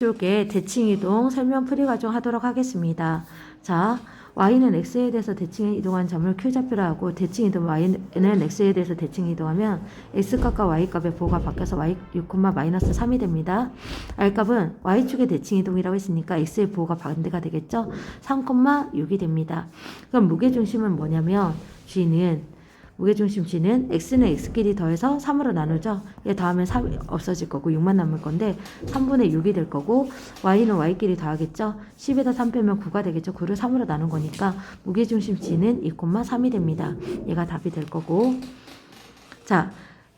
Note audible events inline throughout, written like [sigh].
쪽에 대칭이동 설명 풀이과정 하도록 하겠습니다. 자, y는 x에 대해서 대칭 이동한 점을 q좌표로 하고 대칭 이동 y는 x에 대해서 대칭 이동하면 x값과 y값의 보호가 바뀌어서 y 6, 마이너스 3이 됩니다. r값은 y축의 대칭 이동이라고 했으니까 x의 보호가 반대가 되겠죠? 3, 6이 됩니다. 그럼 무게 중심은 뭐냐면 g는 무게중심 g는 x는 x끼리 더해서 3으로 나누죠. 얘 다음에 3 없어질 거고 6만 남을 건데 3분의 6이 될 거고 y는 y끼리 더하겠죠. 10에다 3 빼면 9가 되겠죠. 9를 3으로 나눈 거니까 무게중심 g는 2,3이 됩니다. 얘가 답이 될 거고 자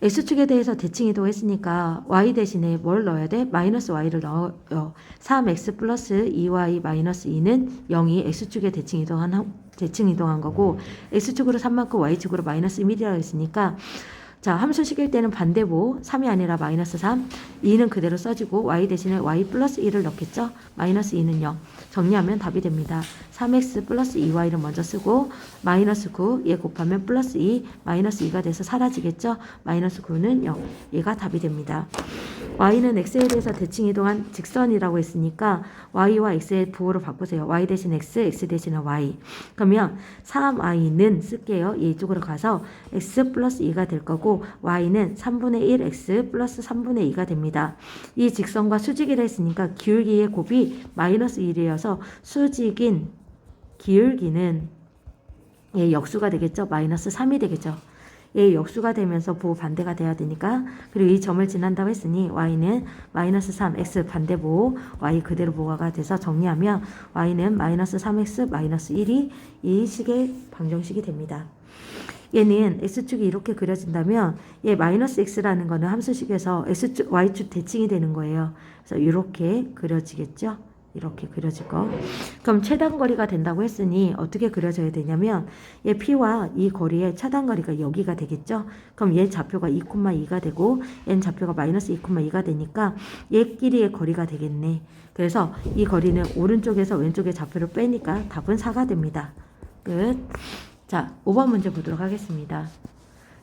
x축에 대해서 대칭 이동했으니까 y 대신에 뭘 넣어야 돼? 마이너스 y를 넣어요. 3x 플러스 2y 마이너스 2는 0이 x축에 대칭 이동한 한- 대칭 이동한 거고 x축으로 3만큼 y축으로 마이너스 1이라고 했으니까 자 함수 식일 때는 반대보 3이 아니라 마이너스 3 2는 그대로 써지고 y 대신에 y 플러스 1을 넣겠죠? 마이너스 2는 0 정리하면 답이 됩니다. 3x 플러스 2y를 먼저 쓰고 마이너스 9 얘 곱하면 플러스 2 마이너스 2가 돼서 사라지겠죠? 마이너스 9는 0 얘가 답이 됩니다 y는 x에 대해서 대칭 이동한 직선이라고 했으니까 y와 x의 부호로 바꾸세요. y 대신 x, x 대신 y. 그러면 3y는 쓸게요. 얘 이쪽으로 가서 x 플러스 2가 될 거고 y는 3분의 1 x 플러스 3분의 2가 됩니다. 이 직선과 수직이라 했으니까 기울기의 곱이 마이너스 1이어서 수직인 기울기는 얘 역수가 되겠죠. 마이너스 3이 되겠죠. 얘 역수가 되면서 보호 반대가 돼야 되니까 그리고 이 점을 지난다고 했으니 y는 마이너스 3 x 반대 보호 y 그대로 보호가 돼서 정리하면 y는 마이너스 3x 마이너스 1이 이 식의 방정식이 됩니다. 얘는 x축이 이렇게 그려진다면 얘 마이너스 x라는 거는 함수식에서 x축 y축 대칭이 되는 거예요. 그래서 이렇게 그려지겠죠. 이렇게 그려질 거. 그럼 최단 거리가 된다고 했으니 어떻게 그려져야 되냐면 얘 P와 이 거리의 차단 거리가 여기가 되겠죠. 그럼 얘 좌표가 2,2가 되고 얘는 좌표가 마이너스 2,2가 되니까 얘끼리의 거리가 되겠네. 그래서 이 거리는 오른쪽에서 왼쪽의 좌표를 빼니까 답은 4가 됩니다. 끝. 자, 5번 문제 보도록 하겠습니다.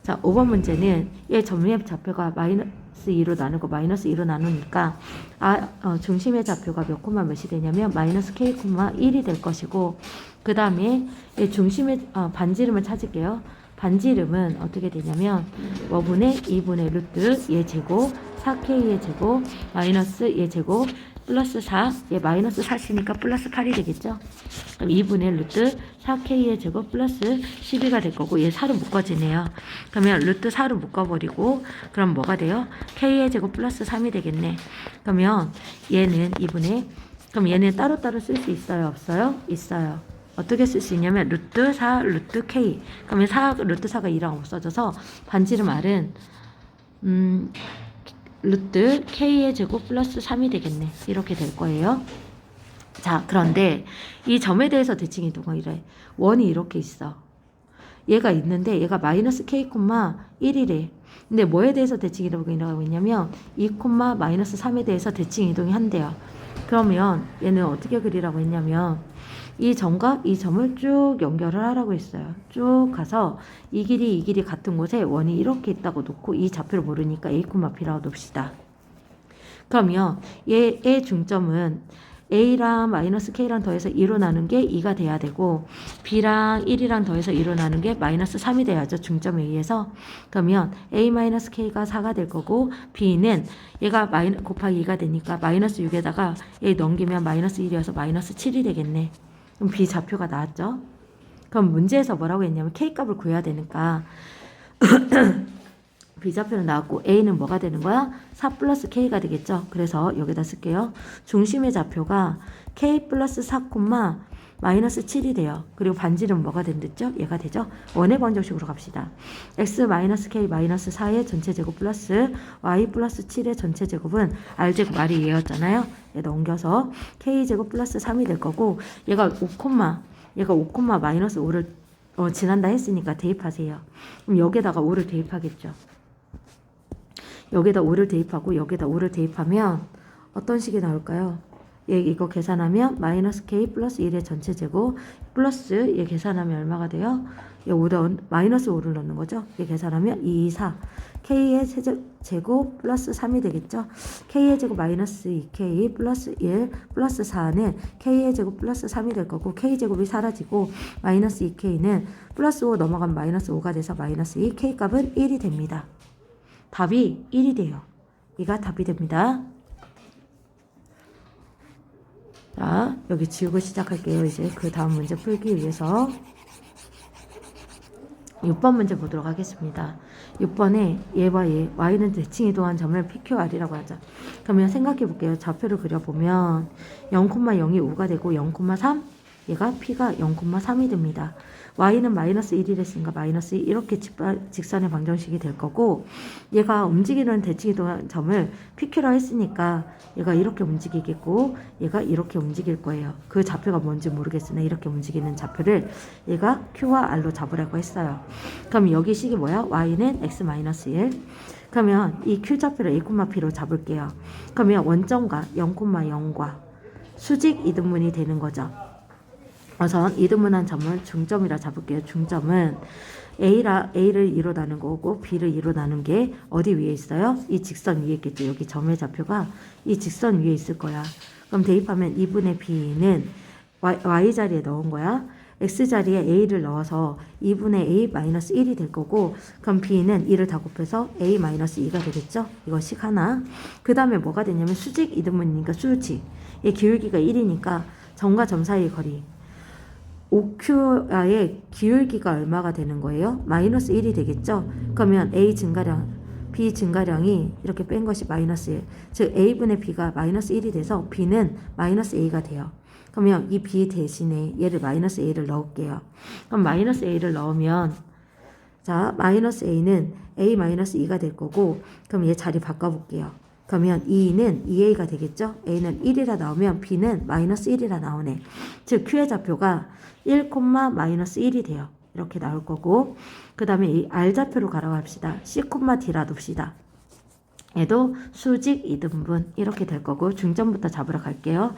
자, 5번 문제는 얘 점의 좌표가 마이너스 2로 나누고 마이너스 2로 나누니까 아, 어, 중심의 좌표가 몇 콤마 몇이 되냐면 마이너스 k 콤마 1이 될 것이고 그 다음에 얘 중심의 어, 반지름을 찾을게요. 반지름은 어떻게 되냐면 뭐분의 2분의 루트 얘 제곱 4k의 제곱 마이너스 얘 제곱 플러스 4, 얘 마이너스 4 쓰니까 플러스 8이 되겠죠? 그럼 2분의 루트 4k의 제곱 플러스 12가 될 거고 얘 4로 묶어지네요. 그러면 루트 4로 묶어버리고 그럼 뭐가 돼요? k의 제곱 플러스 3이 되겠네. 그러면 얘는 2분의 그럼 얘는 따로따로 쓸 수 있어요? 없어요? 있어요. 어떻게 쓸 수 있냐면 루트 4 루트 k 그러면 4 루트 4가 2랑 없어져서 반지름 r은 음 루트 k의 제곱 플러스 3이 되겠네. 이렇게 될 거예요. 자, 그런데 이 점에 대해서 대칭 이동은 이래. 원이 이렇게 있어. 얘가 있는데 얘가 마이너스 k, 1이래. 근데 뭐에 대해서 대칭 이동이라고 했냐면 2, 마이너스 3에 대해서 대칭 이동이 한대요. 그러면 얘는 어떻게 그리라고 했냐면 이 점과 이 점을 쭉 연결을 하라고 했어요. 쭉 가서 이 길이 이 길이 같은 곳에 원이 이렇게 있다고 놓고 이 좌표를 모르니까 a, b라고 놉시다. 그러면 얘의 중점은 a랑 마이너스 k랑 더해서 2로 나눈 게 2가 돼야 되고 b랑 1이랑 더해서 2로 나눈 게 마이너스 3이 돼야죠. 중점에 의해서. 그러면 a 마이너스 k가 4가 될 거고 b는 얘가 마이 곱하기 2가 되니까 마이너스 6에다가 얘 넘기면 마이너스 1이어서 마이너스 7이 되겠네. 그럼 b 좌표가 나왔죠. 그럼 문제에서 뭐라고 했냐면 k 값을 구해야 되니까 [clears throat] 비좌표는 나왔고 a는 뭐가 되는 거야? 4 플러스 k가 되겠죠. 그래서 여기다 쓸게요. 중심의 좌표가 k 플러스 4콤 마 마이너스 7이 돼요. 그리고 반지름 뭐가 된댔죠? 얘가 되죠. 원의 번정식으로 갑시다. x 마이너스 k 마이너스 4의 전체 제곱 플러스 y 플러스 7의 전체 제곱은 r 제곱 r이 얘였잖아요. 얘 넘겨서 k 제곱 플러스 3이 될 거고 얘가 5 콤마 얘가 5 콤마 마이너스 5를 어, 지난다 했으니까 대입하세요. 그럼 여기다가 5를 대입하겠죠. 여기다 5를 대입하고 여기다 5를 대입하면 어떤 식이 나올까요? 얘 이거 계산하면 마이너스 k 플러스 1의 전체 제곱 플러스 얘 계산하면 얼마가 돼요? 얘 5를 마이너스 5를 넣는 거죠. 얘 계산하면 2, 2, 4 k의 세제, 제곱 플러스 3이 되겠죠. k의 제곱 마이너스 2k 플러스 1 플러스 4는 k의 제곱 플러스 3이 될 거고 k 제곱이 사라지고 마이너스 2k는 플러스 5 넘어가면 마이너스 5가 돼서 마이너스 2 k 값은 1이 됩니다. 답이 1이 돼요. 이가 답이 됩니다. 자, 여기 지우고 시작할게요. 이제 그 다음 문제 풀기 위해서 6번 문제 보도록 하겠습니다. 6번에 얘와 얘, y는 대칭 이동한 점을 PQR이라고 하죠. 그러면 생각해 볼게요. 좌표를 그려보면 0,0이 5가 되고 0,3 얘가 P가 0,3이 됩니다. Y는 마이너스 1이랬으니까 마이너스 2 이렇게 직선의 방정식이 될 거고 얘가 움직이는 대칭 이동한 점을 PQ라 했으니까 얘가 이렇게 움직이겠고 얘가 이렇게 움직일 거예요. 그 좌표가 뭔지 모르겠으나 이렇게 움직이는 좌표를 얘가 Q와 R로 잡으라고 했어요. 그럼 여기 식이 뭐야? y는 x 마이너스 1 그러면 이 Q 좌표를 A, P로 잡을게요. 그러면 원점과 0,0과 수직 이등분이 되는 거죠. 우선 이등분한 점을 중점이라 잡을게요. 중점은 A라, A를 2로 나눈 거고 B를 2로 나눈 게 어디 위에 있어요? 이 직선 위에 있겠죠. 여기 점의 좌표가 이 직선 위에 있을 거야. 그럼 대입하면 2분의 B는 Y, y 자리에 넣은 거야. X 자리에 A를 넣어서 2분의 A 마이너스 1이 될 거고 그럼 B는 2를 다 곱해서 A 마이너스 2가 되겠죠? 이거식 하나. 그 다음에 뭐가 되냐면 수직 이등분이니까 수직. 얘 기울기가 1이니까 점과 점 사이의 거리. OQ의 기울기가 얼마가 되는 거예요? 마이너스 1이 되겠죠? 그러면 A 증가량, B 증가량이 이렇게 뺀 것이 마이너스 1. 즉 A분의 B가 마이너스 1이 돼서 B는 마이너스 A가 돼요. 그러면 이 B 대신에 얘를 마이너스 A를 넣을게요. 그럼 마이너스 A를 넣으면 자 마이너스 A는 A 마이너스 2가 될 거고 그럼 얘 자리 바꿔볼게요. 그러면 2는 2A가 되겠죠? A는 1이라 나오면 B는 마이너스 1이라 나오네. 즉 Q의 좌표가 1, 마이너스 1이 돼요. 이렇게 나올 거고 그 다음에 이 R좌표로 합시다. C, D라 둡시다. 얘도 수직 이등분 이렇게 될 거고 중점부터 잡으러 갈게요.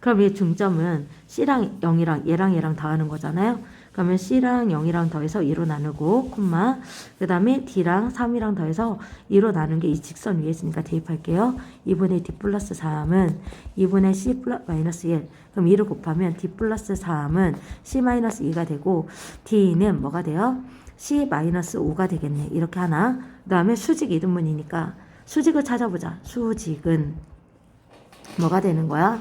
그럼 이 중점은 C랑 0이랑 얘랑 얘랑 더하는 거잖아요. 그러면 C랑 0이랑 더해서 2로 나누고 콤마 그 다음에 D랑 3이랑 더해서 2로 나눈 게 이 직선 위에 있으니까 대입할게요. 2분의 D 플러스 3은 2분의 C 플러스 마이너스 1 그럼 2를 곱하면 D 플러스 3은 C 마이너스 2가 되고 D는 뭐가 돼요? C 마이너스 5가 되겠네. 이렇게 하나 그 다음에 수직 이등분이니까 수직을 찾아보자. 수직은 뭐가 되는 거야?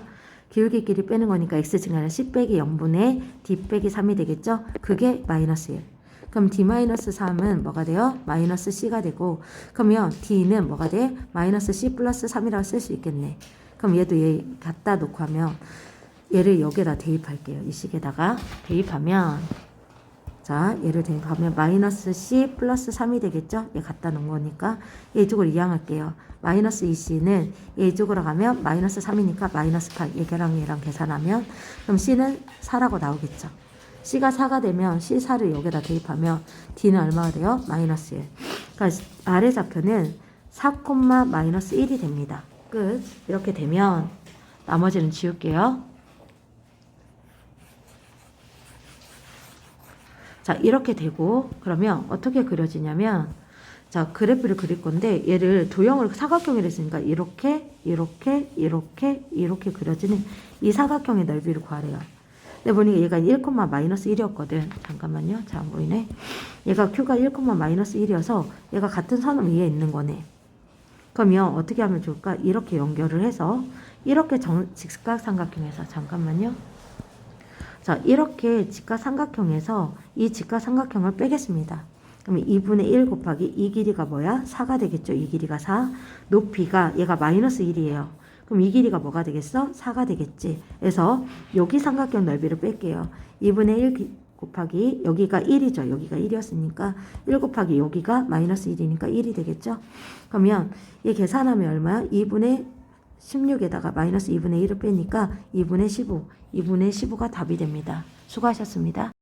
기울기끼리 빼는 거니까 x 증가는 c 빼기 0분의 d 빼기 3이 되겠죠? 그게 마이너스 1. 그럼 d 마이너스 3은 뭐가 돼요? 마이너스 c가 되고 그러면 d는 뭐가 돼? 마이너스 c 플러스 3이라고 쓸 수 있겠네. 그럼 얘도 얘 갖다 놓고 하면 얘를 여기에다 대입할게요. 이 식에다가 대입하면 자, 얘를 대입하면 마이너스 c 플러스 3이 되겠죠? 얘 갖다 놓은 거니까 얘 이쪽으로 이항할게요. 마이너스 2c는 얘 이쪽으로 가면 마이너스 3이니까 마이너스 8 얘랑 얘랑 계산하면 그럼 c는 4라고 나오겠죠. c가 4가 되면 c 4를 여기다 대입하면 d는 얼마가 돼요? 마이너스 1. 그러니까 아래 좌표는 4, 마이너스 1이 됩니다. 끝. 이렇게 되면 나머지는 지울게요. 자, 이렇게 되고 그러면 어떻게 그려지냐면 자, 그래프를 그릴 건데 얘를 도형을 사각형이라 했으니까 이렇게 이렇게 이렇게 이렇게 그려지는 이 사각형의 넓이를 구하래요. 근데 보니까 얘가 1, 마이너스 1이었거든. 잠깐만요. 잘 안 보이네. 얘가 Q가 1, 마이너스 1이어서 얘가 같은 선 위에 있는 거네. 그러면 어떻게 하면 좋을까? 이렇게 연결을 해서 이렇게 정, 직각삼각형에서 잠깐만요. 자, 이렇게 직각삼각형에서 이 직각삼각형을 빼겠습니다. 그러면 2분의 1 곱하기 이 길이가 뭐야? 4가 되겠죠. 이 길이가 4. 높이가 얘가 마이너스 1이에요. 그럼 이 길이가 뭐가 되겠어? 4가 되겠지. 그래서 여기 삼각형 넓이를 뺄게요. 2분의 1 곱하기 여기가 1이죠. 여기가 1이었으니까 1 곱하기 여기가 마이너스 1이니까 1이 되겠죠. 그러면 얘 계산하면 얼마야? 2분의 16에다가 마이너스 2분의 1을 빼니까 2분의 15, 2분의 15가 답이 됩니다. 수고하셨습니다.